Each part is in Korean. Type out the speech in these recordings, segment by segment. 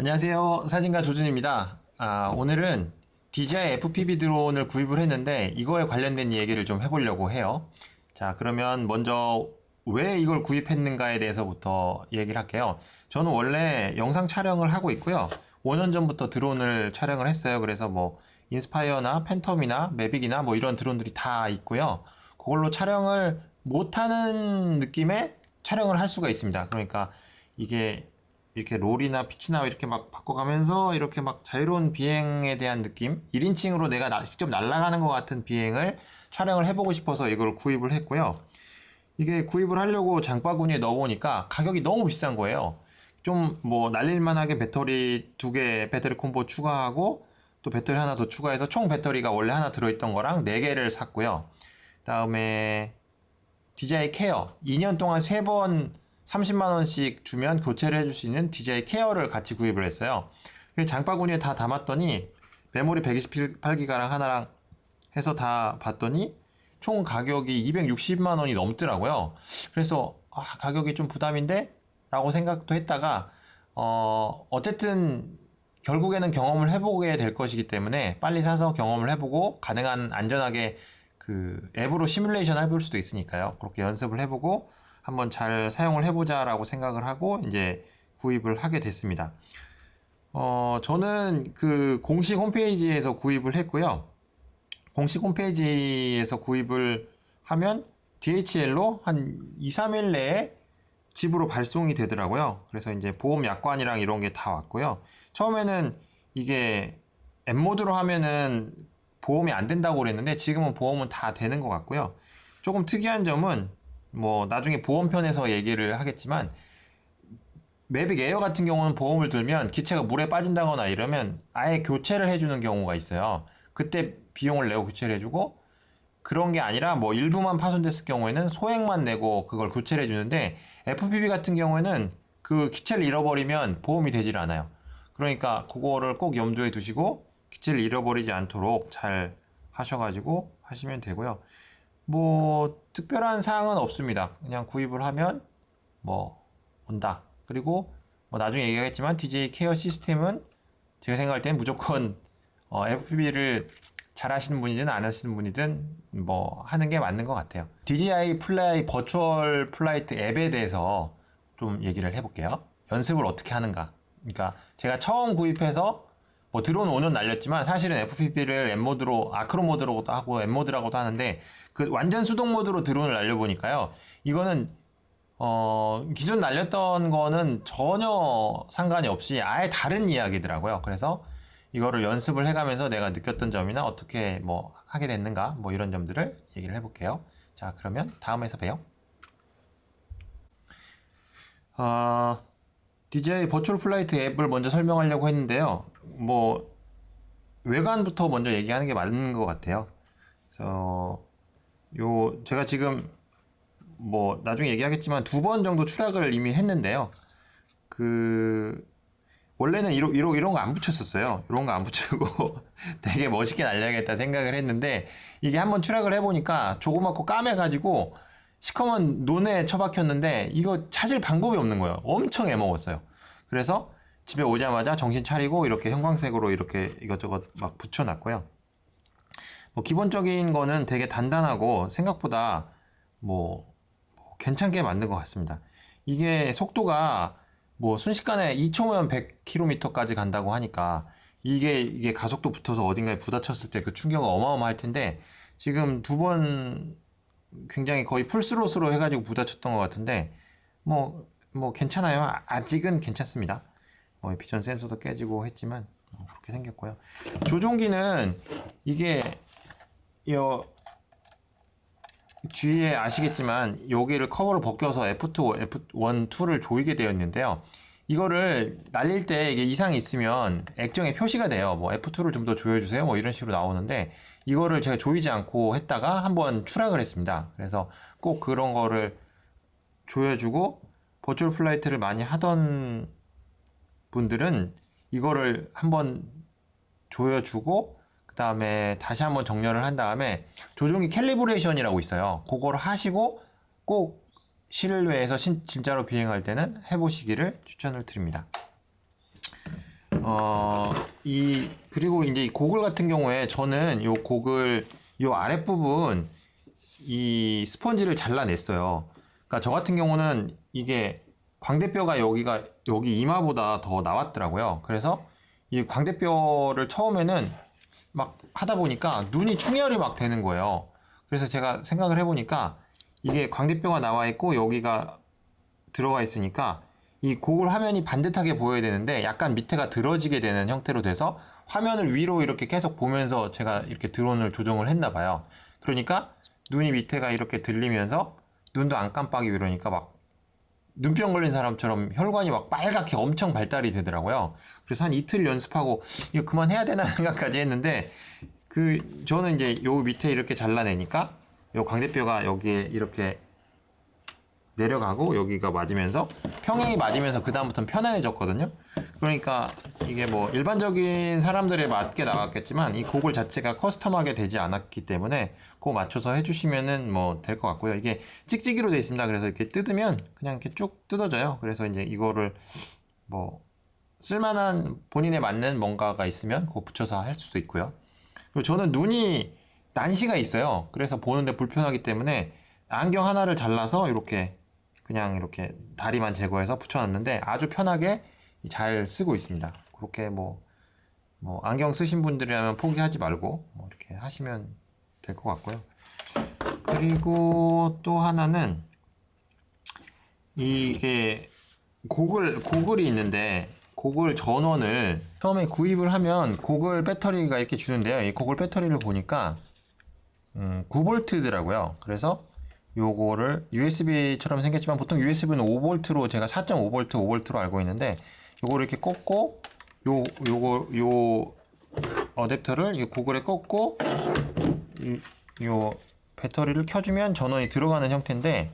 안녕하세요. 사진가 조준입니다. 아, 오늘은 DJI FPV 드론을 구입을 했는데 이거에 관련된 얘기를 좀 해보려고 해요. 자, 그러면 먼저 왜 이걸 구입했는가에 대해서부터 얘기를 할게요. 저는 원래 영상 촬영을 하고 있고요. 5년 전부터 드론을 촬영을 했어요. 그래서 뭐 인스파이어나 팬텀이나 매빅이나 뭐 이런 드론들이 다 있고요. 그걸로 촬영을 못하는 느낌의 촬영을 할 수가 있습니다. 그러니까 이게 이렇게 롤이나 피치나 이렇게 막 바꿔가면서 이렇게 막 자유로운 비행에 대한 느낌? 1인칭으로 내가 나- 직접 날아가는 것 같은 비행을 촬영을 해보고 싶어서 이걸 구입을 했고요. 이게 구입을 하려고 장바구니에 넣어보니까 가격이 너무 비싼 거예요. 좀 뭐 날릴만하게 배터리 두 개 배터리 콤보 추가하고 또 배터리 하나 더 추가해서 총 배터리가 원래 하나 들어있던 거랑 네 개를 샀고요. 다음에 DJI 케어. 2년 동안 3번 30만 원씩 주면 교체를 해줄 수 있는 DJI 케어를 같이 구입을 했어요. 그 장바구니에 다 담았더니 메모리 128기가랑 하나랑 해서 다 봤더니 총 가격이 260만 원이 넘더라고요. 그래서 아, 가격이 좀 부담인데? 라고 생각도 했다가 어, 어쨌든 결국에는 경험을 해보게 될 것이기 때문에 빨리 사서 경험을 해보고 가능한 안전하게 그 앱으로 시뮬레이션 해볼 수도 있으니까요. 그렇게 연습을 해보고 한번 잘 사용을 해보자라고 생각을 하고 이제 구입을 하게 됐습니다. 어, 저는 그 공식 홈페이지에서 구입을 했고요. 공식 홈페이지에서 구입을 하면 DHL로 한 2, 3일 내에 집으로 발송이 되더라고요. 그래서 이제 보험 약관이랑 이런 게 다 왔고요. 처음에는 이게 M모드로 하면은 보험이 안 된다고 그랬는데 지금은 보험은 다 되는 것 같고요. 조금 특이한 점은 뭐 나중에 보험편에서 얘기를 하겠지만 매빅 에어 같은 경우는 보험을 들면 기체가 물에 빠진다거나 이러면 아예 교체를 해주는 경우가 있어요. 그때 비용을 내고 교체를 해주고 그런 게 아니라 뭐 일부만 파손됐을 경우에는 소액만 내고 그걸 교체를 해주는데 FPV 같은 경우에는 그 기체를 잃어버리면 보험이 되질 않아요. 그러니까 그거를 꼭 염두에 두시고 기체를 잃어버리지 않도록 잘 하셔가지고 하시면 되고요. 뭐 특별한 사항은 없습니다. 그냥 구입을 하면 뭐 온다. 그리고 뭐 나중에 얘기하겠지만 DJ 케어 시스템은 제가 생각할 때는 무조건 어, FPV를 잘 하시는 분이든 안 하시는 분이든 뭐 하는 게 맞는 것 같아요. DJI 플라이 버추얼 플라이트 앱에 대해서 좀 얘기를 해볼게요. 연습을 어떻게 하는가. 그러니까 제가 처음 구입해서 뭐 드론 5년 날렸지만 사실은 FPV를 M 모드로 아크로 모드로도 하고 M 모드라고도 하는데 그 완전 수동 모드로 드론을 날려보니까요. 이거는 어, 기존 날렸던 거는 전혀 상관이 없이 아예 다른 이야기더라고요. 그래서 이거를 연습을 해가면서 내가 느꼈던 점이나 어떻게 뭐 하게 됐는가 뭐 이런 점들을 얘기를 해볼게요. 자, 그러면 다음에서 봬요. 어, DJI 버추얼 플라이트 앱을 먼저 설명하려고 했는데요. 뭐 외관부터 먼저 얘기하는 게 맞는 것 같아요. 그래서 요 제가 지금 뭐 나중에 얘기하겠지만 두 번 정도 추락을 이미 했는데요. 그 원래는 이런 이런 이런 거 안 붙였었어요. 이런 거 안 붙이고 되게 멋있게 날려야겠다 생각을 했는데 이게 한번 추락을 해보니까 조그맣고 까매가지고 시커먼 논에 처박혔는데 이거 찾을 방법이 없는 거예요. 엄청 애먹었어요. 그래서 집에 오자마자 정신 차리고 이렇게 형광색으로 이렇게 이것저것 막 붙여놨고요. 뭐 기본적인 거는 되게 단단하고 생각보다 뭐, 뭐 괜찮게 만든 것 같습니다. 이게 속도가 뭐 순식간에 2초면 100km까지 간다고 하니까 이게 이게 가속도 붙어서 어딘가에 부딪혔을 때 그 충격은 어마어마할 텐데 지금 두 번 굉장히 거의 풀스롯으로 해가지고 부딪혔던 것 같은데 뭐뭐 괜찮아요. 아- 아직은 괜찮습니다. 뭐 비전 센서도 깨지고 했지만 뭐 그렇게 생겼고요. 조종기는 이게 요 뒤에 아시겠지만 여기를 커버를 벗겨서 F2, F1, 2를 조이게 되어 있는데요. 이거를 날릴 때 이게 이상이 있으면 액정에 표시가 돼요. 뭐 F2를 좀 더 조여주세요. 뭐 이런 식으로 나오는데 이거를 제가 조이지 않고 했다가 한번 추락을 했습니다. 그래서 꼭 그런 거를 조여주고 버추얼 플라이트를 많이 하던 분들은 이거를 한번 조여주고 그 다음에 다시 한번 정렬을 한 다음에 조종기 캘리브레이션이라고 있어요. 그걸 하시고 꼭 실외에서 신- 진짜로 비행할 때는 해보시기를 추천을 드립니다. 어, 이, 그리고 이제 이 고글 같은 경우에 저는 요 고글, 요 아랫부분 이 스펀지를 잘라냈어요. 그러니까 저 같은 경우는 이게 광대뼈가 여기가 여기 이마보다 더 나왔더라고요. 그래서 이 광대뼈를 처음에는 막 하다 보니까 눈이 충혈이 막 되는 거예요. 그래서 제가 생각을 해보니까 이게 광대뼈가 나와 있고 여기가 들어가 있으니까 이 고글 화면이 반듯하게 보여야 되는데 약간 밑에가 들어지게 되는 형태로 돼서 화면을 위로 이렇게 계속 보면서 제가 이렇게 드론을 조정을 했나 봐요. 그러니까 눈이 밑에가 이렇게 들리면서 눈도 안 깜빡이고 이러니까 막 눈병 걸린 사람처럼 혈관이 막 빨갛게 엄청 발달이 되더라고요. 그래서 한 이틀 연습하고 이거 그만해야 되나 생각까지 했는데 그 저는 이제 요 밑에 이렇게 잘라내니까 요 광대뼈가 여기에 이렇게 내려가고 여기가 맞으면서 평행이 맞으면서 그 다음부터는 편안해졌거든요. 그러니까 이게 뭐 일반적인 사람들에 맞게 나왔겠지만 이 곡을 자체가 커스텀하게 되지 않았기 때문에 그거 맞춰서 해주시면은 뭐 될 것 같고요. 이게 찍찍이로 되어 있습니다. 그래서 이렇게 뜯으면 그냥 이렇게 쭉 뜯어져요. 그래서 이제 이거를 뭐 쓸만한 본인에 맞는 뭔가가 있으면 그거 붙여서 할 수도 있고요. 그리고 저는 눈이 난시가 있어요. 그래서 보는데 불편하기 때문에 안경 하나를 잘라서 이렇게 그냥 이렇게 다리만 제거해서 붙여놨는데 아주 편하게 잘 쓰고 있습니다. 그렇게 뭐, 뭐 안경 쓰신 분들이라면 포기하지 말고 뭐 이렇게 하시면 될 것 같고요. 그리고 또 하나는 이게 고글 고글이 있는데 고글 전원을 처음에 구입을 하면 고글 배터리가 이렇게 주는데요. 이 고글 배터리를 보니까 음, 9볼트더라고요. 그래서 요거를 USB처럼 생겼지만 보통 USB는 5V로 제가 4.5V, 5V로 알고 있는데 요거를 이렇게 꽂고 요 요거 요 어댑터를 이 고글에 꽂고 이, 요 배터리를 켜주면 전원이 들어가는 형태인데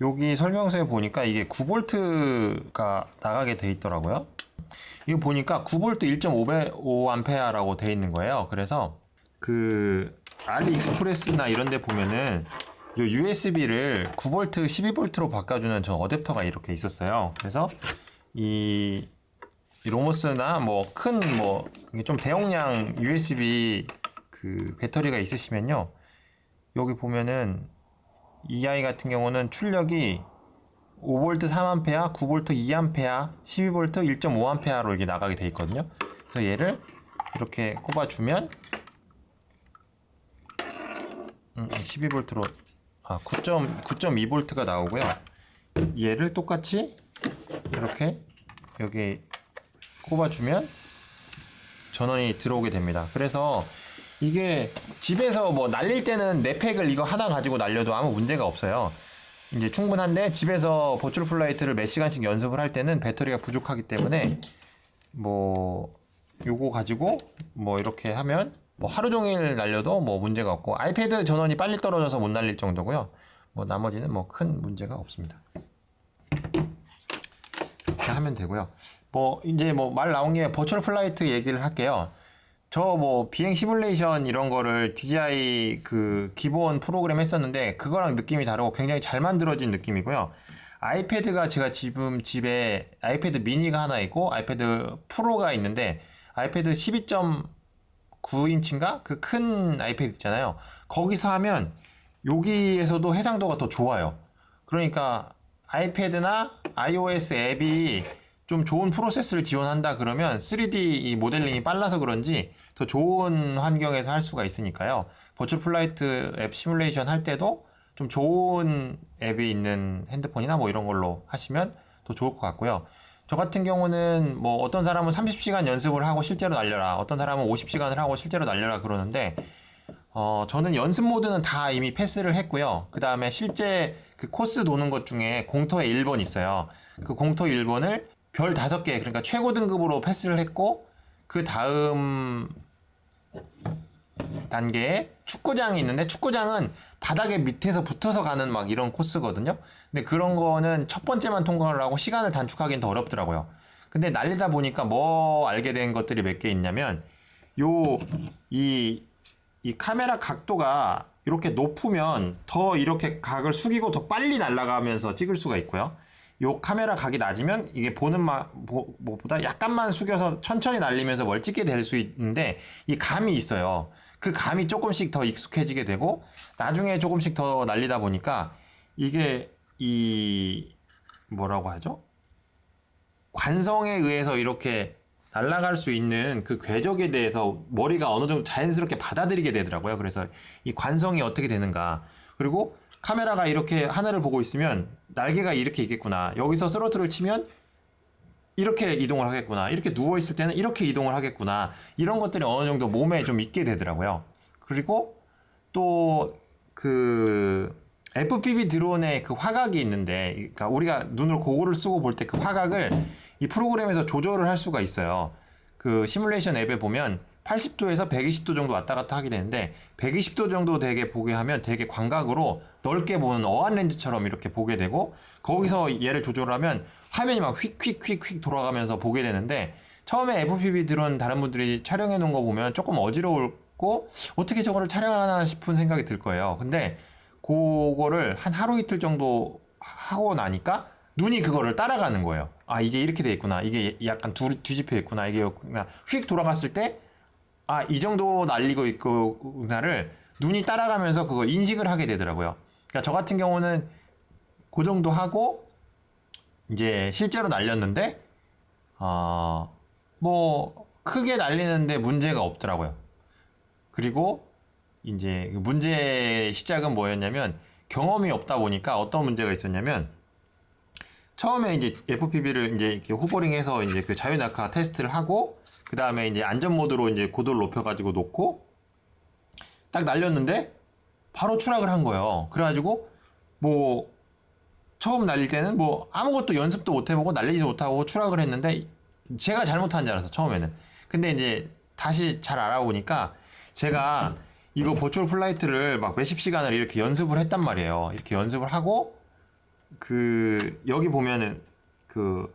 여기 설명서에 보니까 이게 9V가 나가게 돼 있더라고요. 이거 보니까 9V 1.5A라고 돼 있는 거예요. 그래서 그 알리익스프레스나 이런 데 보면은 요 USB를 9V, 12V로 바꿔주는 저 어댑터가 이렇게 있었어요. 그래서 이, 이 로모스나 뭐 큰 뭐 좀 대용량 USB 그 배터리가 있으시면요. 여기 보면은 이 아이 같은 경우는 출력이 5V 3A, 9V 2A, 12V 1.5A로 이렇게 나가게 돼 있거든요. 그래서 얘를 이렇게 꼽아주면 음, 12V로 아, 9.9.2V가 나오고요. 얘를 똑같이 이렇게 여기 꼽아주면 전원이 들어오게 됩니다. 그래서 이게 집에서 뭐 날릴 때는 넷팩을 이거 하나 가지고 날려도 아무 문제가 없어요. 이제 충분한데 집에서 버추얼 플라이트를 몇 시간씩 연습을 할 때는 배터리가 부족하기 때문에 뭐 요거 가지고 뭐 이렇게 하면 뭐 하루 종일 날려도 뭐 문제가 없고 아이패드 전원이 빨리 떨어져서 못 날릴 정도고요. 뭐 나머지는 뭐 큰 문제가 없습니다. 이렇게 하면 되고요. 뭐 이제 뭐 말 나온 김에 버추얼 플라이트 얘기를 할게요. 저 뭐 비행 시뮬레이션 이런 거를 DJI 그 기본 프로그램 했었는데 그거랑 느낌이 다르고 굉장히 잘 만들어진 느낌이고요. 아이패드가 제가 지금 집에 아이패드 미니가 하나 있고 아이패드 프로가 있는데 아이패드 12.9인치인가 그 큰 아이패드 있잖아요. 거기서 하면 여기에서도 해상도가 더 좋아요. 그러니까 아이패드나 iOS 앱이 좀 좋은 프로세스를 지원한다 그러면 3D 이 모델링이 빨라서 그런지 더 좋은 환경에서 할 수가 있으니까요. 버추얼 플라이트 앱 시뮬레이션 할 때도 좀 좋은 앱이 있는 핸드폰이나 뭐 이런 걸로 하시면 더 좋을 것 같고요. 저 같은 경우는 뭐 어떤 사람은 30시간 연습을 하고 실제로 날려라. 어떤 사람은 50시간을 하고 실제로 날려라 그러는데 어, 저는 연습 모드는 다 이미 패스를 했고요. 그 다음에 실제 그 코스 도는 것 중에 공터에 1번 있어요. 그 공터 1번을 별 5개, 그러니까 최고 등급으로 패스를 했고, 그 다음 단계에 축구장이 있는데, 축구장은 바닥에 밑에서 붙어서 가는 막 이런 코스거든요. 근데 그런 거는 첫 번째만 통과를 하고 시간을 단축하기는 더 어렵더라고요. 근데 날리다 보니까 뭐 알게 된 것들이 몇 개 있냐면, 요, 이, 이 카메라 각도가 이렇게 높으면 더 이렇게 각을 숙이고 더 빨리 날아가면서 찍을 수가 있고요. 요 카메라 각이 낮으면 이게 보는 마, 보, 보다 약간만 숙여서 천천히 날리면서 멀찍게 될 수 있는데 이 감이 있어요. 그 감이 조금씩 더 익숙해지게 되고 나중에 조금씩 더 날리다 보니까 이게 이 뭐라고 하죠? 관성에 의해서 이렇게 날아갈 수 있는 그 궤적에 대해서 머리가 어느 정도 자연스럽게 받아들이게 되더라고요. 그래서 이 관성이 어떻게 되는가. 그리고 카메라가 이렇게 하늘을 보고 있으면 날개가 이렇게 있겠구나. 여기서 스로틀을 치면 이렇게 이동을 하겠구나. 이렇게 누워 있을 때는 이렇게 이동을 하겠구나. 이런 것들이 어느 정도 몸에 좀 있게 되더라고요. 그리고 또그 FPV 드론의 그 화각이 있는데, 그러니까 우리가 눈을 고글을 쓰고 볼 때 그 화각을 이 프로그램에서 조절을 할 수가 있어요. 그 시뮬레이션 앱에 보면 80도에서 120도 정도 왔다 갔다 하게 되는데 120도 정도 되게 보게 하면 되게 광각으로 넓게 보는 어안 렌즈처럼 이렇게 보게 되고 거기서 얘를 조절하면 화면이 막 휙휙휙휙 돌아가면서 보게 되는데 처음에 FPV 드론 다른 분들이 촬영해 놓은 거 보면 조금 어지러웠고 어떻게 저거를 촬영하나 싶은 생각이 들 거예요. 근데 그거를 한 하루 이틀 정도 하고 나니까 눈이 그거를 따라가는 거예요. 아 이게 이렇게 돼 있구나. 이게 약간 두, 뒤집혀 있구나. 이게 그냥 휙 돌아갔을 때 아, 이 정도 날리고 있구나를 눈이 따라가면서 그걸 인식을 하게 되더라고요. 그러니까 저 같은 경우는 그 정도 하고 이제 실제로 날렸는데 어, 뭐 크게 날리는데 문제가 없더라고요. 그리고 이제 그 문제 시작은 뭐였냐면 경험이 없다 보니까 어떤 문제가 있었냐면 처음에 이제 FPV를 이제 이렇게 호버링해서 이제 그 자유 낙하 테스트를 하고 그 다음에 이제 안전 모드로 이제 고도를 높여가지고 놓고 딱 날렸는데 바로 추락을 한 거예요. 그래가지고 뭐 처음 날릴 때는 뭐 아무것도 연습도 못 해보고 날리지도 못하고 추락을 했는데 제가 잘못한 줄 알았어 처음에는. 근데 이제 다시 잘 알아보니까 제가 이거 버추얼 플라이트를 막 몇십 시간을 이렇게 연습을 했단 말이에요. 이렇게 연습을 하고 그 여기 보면은 그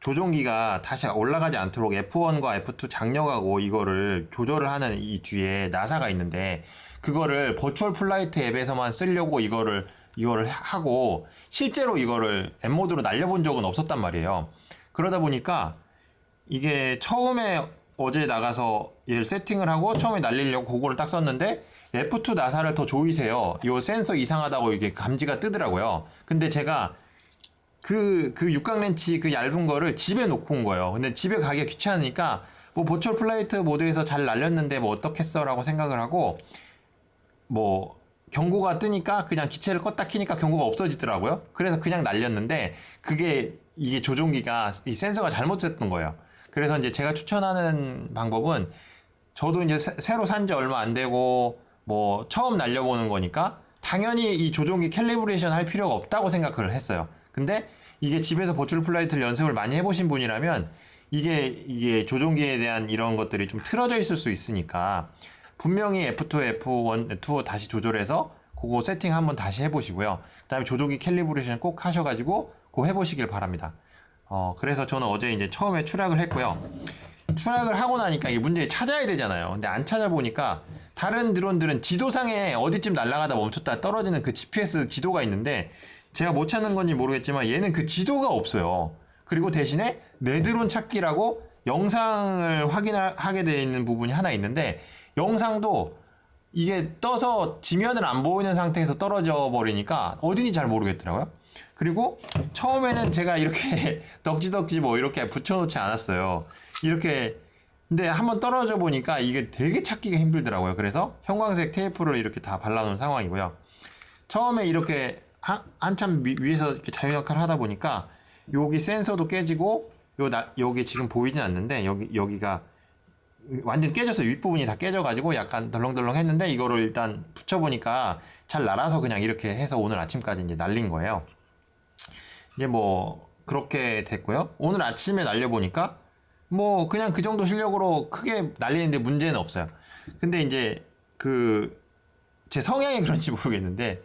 조종기가 다시 올라가지 않도록 F1과 F2 장력하고 이거를 조절을 하는 이 뒤에 나사가 있는데 그거를 버추얼 플라이트 앱에서만 쓰려고 이거를 이거를 하고 실제로 이거를 M 모드로 날려본 적은 없었단 말이에요. 그러다 보니까 이게 처음에 어제 나가서 얘를 세팅을 하고 처음에 날리려고 그거를 딱 썼는데 F2 나사를 더 조이세요. 이 센서 이상하다고 이게 감지가 뜨더라고요. 근데 제가 그, 그 육각 렌치 그 얇은 거를 집에 놓고 온 거예요. 근데 집에 가기가 귀찮으니까 뭐 버추얼 플라이트 모드에서 잘 날렸는데 뭐 어떻겠어 라고 생각을 하고 뭐 경고가 뜨니까 그냥 기체를 껐다 키니까 경고가 없어지더라고요. 그래서 그냥 날렸는데 그게 이게 조종기가 이 센서가 잘못됐던 거예요. 그래서 이제 제가 추천하는 방법은 저도 이제 새- 새로 산 지 얼마 안 되고 뭐 처음 날려보는 거니까 당연히 이 조종기 캘리브레이션 할 필요가 없다고 생각을 했어요. 근데 이게 집에서 버추얼 플라이트를 연습을 많이 해보신 분이라면 이게 이게 조종기에 대한 이런 것들이 좀 틀어져 있을 수 있으니까 분명히 F2, F1, F2 다시 조절해서 그거 세팅 한번 다시 해보시고요. 그다음에 조종기 캘리브레이션 꼭 하셔가지고 그거 해보시길 바랍니다. 어 그래서 저는 어제 이제 처음에 추락을 했고요. 추락을 하고 나니까 이 문제를 찾아야 되잖아요. 근데 안 찾아보니까 다른 드론들은 지도상에 어디쯤 날아가다 멈췄다 떨어지는 그 GPS 지도가 있는데 제가 못 찾는 건지 모르겠지만 얘는 그 지도가 없어요. 그리고 대신에 내 드론 찾기라고 영상을 확인하게 되어 있는 부분이 하나 있는데 영상도 이게 떠서 지면을 안 보이는 상태에서 떨어져 버리니까 어딘지 잘 모르겠더라고요. 그리고 처음에는 제가 이렇게 덕지덕지 뭐 이렇게 붙여놓지 않았어요. 이렇게 근데 한번 떨어져 보니까 이게 되게 찾기가 힘들더라고요. 그래서 형광색 테이프를 이렇게 다 발라놓은 상황이고요. 처음에 이렇게 한, 위, 위에서 이렇게 자유낙하를 하다 보니까 여기 센서도 깨지고 요 나, 여기 지금 보이진 않는데 여기 여기가 완전 깨져서 윗부분이 다 깨져가지고 약간 덜렁덜렁 했는데 이거를 일단 붙여보니까 잘 날아서 그냥 이렇게 해서 오늘 아침까지 이제 날린 거예요. 이제 뭐 그렇게 됐고요. 오늘 아침에 날려보니까 뭐 그냥 그 정도 실력으로 크게 날리는데 문제는 없어요. 근데 이제 그 제 성향이 그런지 모르겠는데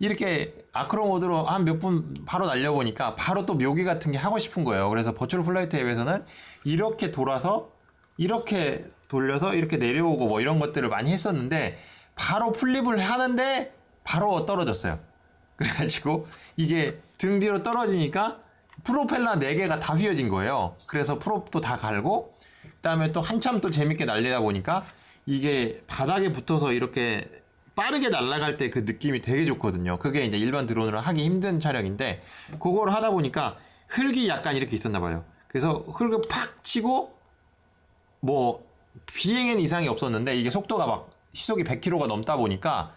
이렇게 아크로 모드로 한 몇 분 바로 날려보니까 바로 또 묘기 같은 게 하고 싶은 거예요. 그래서 버추얼 플라이트 앱에서는 이렇게 돌아서 이렇게 돌려서 이렇게 내려오고 뭐 이런 것들을 많이 했었는데 바로 플립을 하는데 바로 떨어졌어요. 그래가지고 이게 등 뒤로 떨어지니까 프로펠러 4개가 다 휘어진 거예요. 그래서 프롭도 다 갈고 그다음에 또 한참 또 재밌게 날리다 보니까 이게 바닥에 붙어서 이렇게 빠르게 날아갈 때 그 느낌이 되게 좋거든요. 그게 이제 일반 드론으로 하기 힘든 촬영인데 그걸 하다 보니까 흙이 약간 이렇게 있었나 봐요. 그래서 흙을 팍 치고 뭐 비행에는 이상이 없었는데 이게 속도가 막 시속이 100km가 넘다 보니까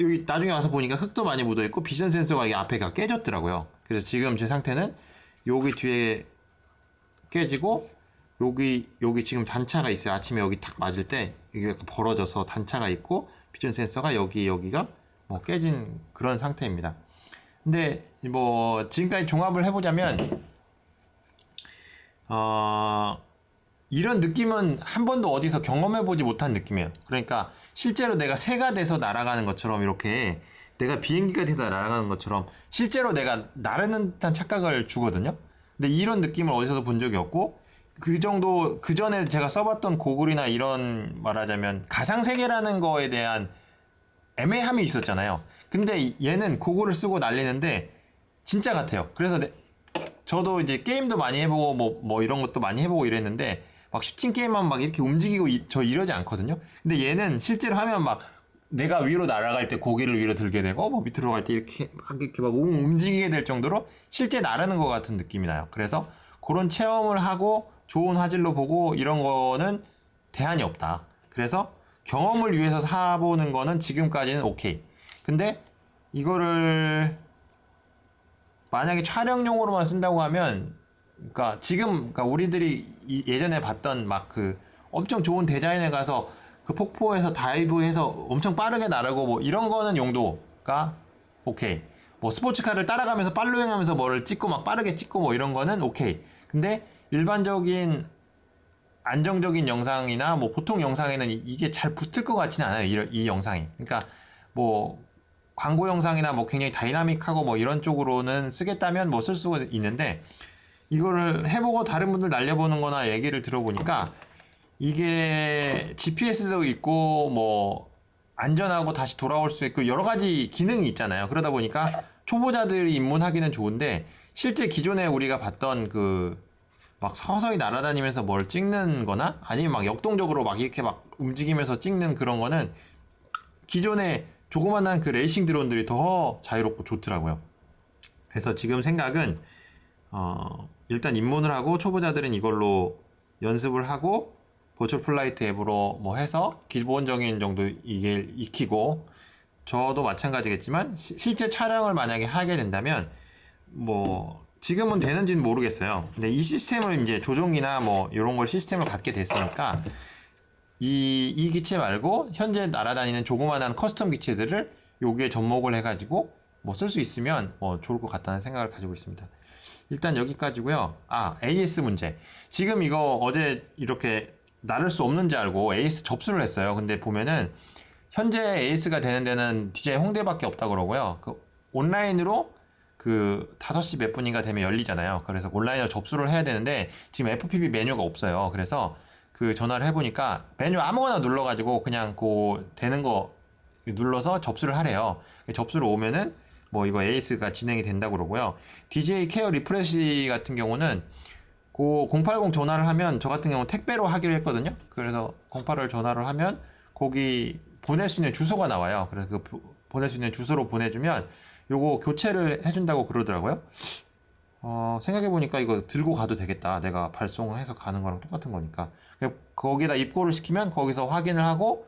여기 나중에 와서 보니까 흙도 많이 묻어 있고 비전 센서가 이 앞에가 깨졌더라고요. 그래서 지금 제 상태는 여기 뒤에 깨지고 여기 여기 지금 단차가 있어요. 아침에 여기 탁 맞을 때 이게 벌어져서 단차가 있고 비전 센서가 여기 여기가 뭐 깨진 그런 상태입니다. 근데 뭐 지금까지 종합을 해보자면 어 이런 느낌은 한 번도 어디서 경험해보지 못한 느낌이에요. 그러니까 실제로 내가 새가 돼서 날아가는 것처럼 이렇게 내가 비행기가 돼서 날아가는 것처럼 실제로 내가 나르는 듯한 착각을 주거든요. 근데 이런 느낌을 어디서도 본 적이 없고 그 정도 그 전에 제가 써봤던 고글이나 이런 말하자면 가상 세계라는 거에 대한 애매함이 있었잖아요. 근데 얘는 고글을 쓰고 날리는데 진짜 같아요. 그래서 내- 저도 이제 게임도 많이 해보고 뭐, 뭐 이런 것도 많이 해보고 이랬는데 막 슈팅 게임만 막 이렇게 움직이고 이- 저 이러지 않거든요. 근데 얘는 실제로 하면 막 내가 위로 날아갈 때 고개를 위로 들게 되고 뭐 밑으로 갈 때 이렇게 막 이렇게 막 움- 움직이게 될 정도로 실제 나르는 것 같은 느낌이 나요. 그래서 그런 체험을 하고 좋은 화질로 보고 이런 거는 대안이 없다. 그래서 경험을 위해서 사보는 거는 지금까지는 오케이. 근데 이거를 만약에 촬영용으로만 쓴다고 하면 그러니까 지금 그러니까 우리들이 이- 예전에 봤던 막 그 엄청 좋은 디자인에 가서 그 폭포에서 다이브해서 엄청 빠르게 나르고 뭐 이런 거는 용도가 오케이. 뭐 스포츠카를 따라가면서 팔로잉하면서 뭐를 찍고 막 빠르게 찍고 뭐 이런 거는 오케이. 근데 일반적인 안정적인 영상이나 뭐 보통 영상에는 이- 이게 잘 붙을 것 같지는 않아요. 이, 이 영상이. 그러니까 뭐 광고 영상이나 뭐 굉장히 다이나믹하고 뭐 이런 쪽으로는 쓰겠다면 뭐 쓸 수가 있는데 이거를 해보고 다른 분들 날려보는 거나 얘기를 들어보니까 이게 GPS도 있고 뭐 안전하고 다시 돌아올 수 있고 여러 가지 기능이 있잖아요. 그러다 보니까 초보자들이 입문하기는 좋은데 실제 기존에 우리가 봤던 그 막 서서히 날아다니면서 뭘 찍는 거나 아니면 막 역동적으로 막 이렇게 막 움직이면서 찍는 그런 거는 기존에 조그만한 그 레이싱 드론들이 더 자유롭고 좋더라고요. 그래서 지금 생각은 어, 일단 입문을 하고 초보자들은 이걸로 연습을 하고 버추얼 플라이트 앱으로 뭐 해서 기본적인 정도 이게 익히고 저도 마찬가지겠지만 시- 실제 촬영을 만약에 하게 된다면 뭐 지금은 되는지는 모르겠어요. 근데 이 시스템을 이제 조종이나 뭐 이런 걸 시스템을 갖게 됐으니까 이, 이 기체 말고 현재 날아다니는 조그만한 커스텀 기체들을 여기에 접목을 해가지고 뭐 쓸 수 있으면 뭐 좋을 것 같다는 생각을 가지고 있습니다. 일단 여기까지고요. 아 AS 문제. 지금 이거 어제 이렇게 나를 수 없는지 알고 AS 접수를 했어요. 근데 보면은 현재 AS가 되는 데는 DJI 홍대밖에 없다 그러고요. 그 온라인으로 그 5시 몇 분인가 되면 열리잖아요. 그래서 온라인으로 접수를 해야 되는데 지금 FPV 메뉴가 없어요. 그래서 그 전화를 해보니까 메뉴 아무거나 눌러가지고 그냥 그 되는 거 눌러서 접수를 하래요. 접수를 오면은 뭐 이거 AS가 진행이 된다고 그러고요. DJI 케어 리프레시 같은 경우는 그080 전화를 하면 저 같은 경우는 택배로 하기로 했거든요. 그래서 08을 전화를 하면 거기 보낼 수 있는 주소가 나와요. 그래서 그 보- 보낼 수 있는 주소로 보내주면 요거 교체를 해준다고 그러더라고요. 어, 생각해보니까 이거 들고 가도 되겠다. 내가 발송해서 가는 거랑 똑같은 거니까. 그냥 거기다 입고를 시키면 거기서 확인을 하고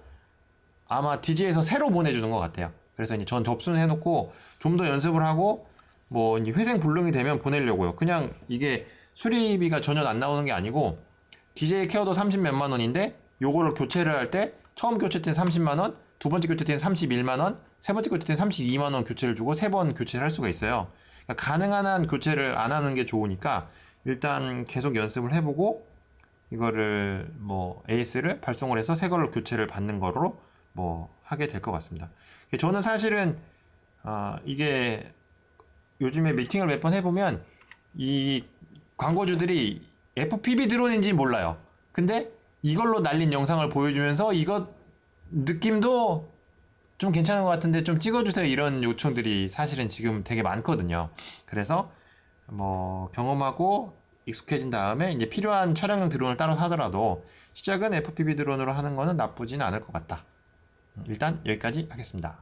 아마 DJ에서 새로 보내주는 것 같아요. 그래서 이제 전 접수는 해놓고 좀 더 연습을 하고 뭐 회생 불능이 되면 보내려고요. 그냥 이게 수리비가 전혀 안 나오는 게 아니고 DJ 케어도 30 몇만 원인데 요거를 교체를 할 때 처음 교체 때는 30만 원, 두 번째 교체 때는 31만 원, 세 번째 교체 때는 32만 원 교체를 주고 세 번 교체를 할 수가 있어요. 그러니까 가능한 한 교체를 안 하는 게 좋으니까 일단 계속 연습을 해보고 이거를 뭐 AS를 발송을 해서 새 걸로 교체를 받는 거로 뭐 하게 될 것 같습니다. 예, 저는 사실은 어, 이게 요즘에 미팅을 몇 번 해보면 이 광고주들이 FPV 드론인지 몰라요. 근데 이걸로 날린 영상을 보여주면서 이것 느낌도 좀 괜찮은 것 같은데 좀 찍어주세요 이런 요청들이 사실은 지금 되게 많거든요. 그래서 뭐 경험하고 익숙해진 다음에 이제 필요한 촬영용 드론을 따로 사더라도 시작은 FPV 드론으로 하는 거는 나쁘진 않을 것 같다. 일단 여기까지 하겠습니다.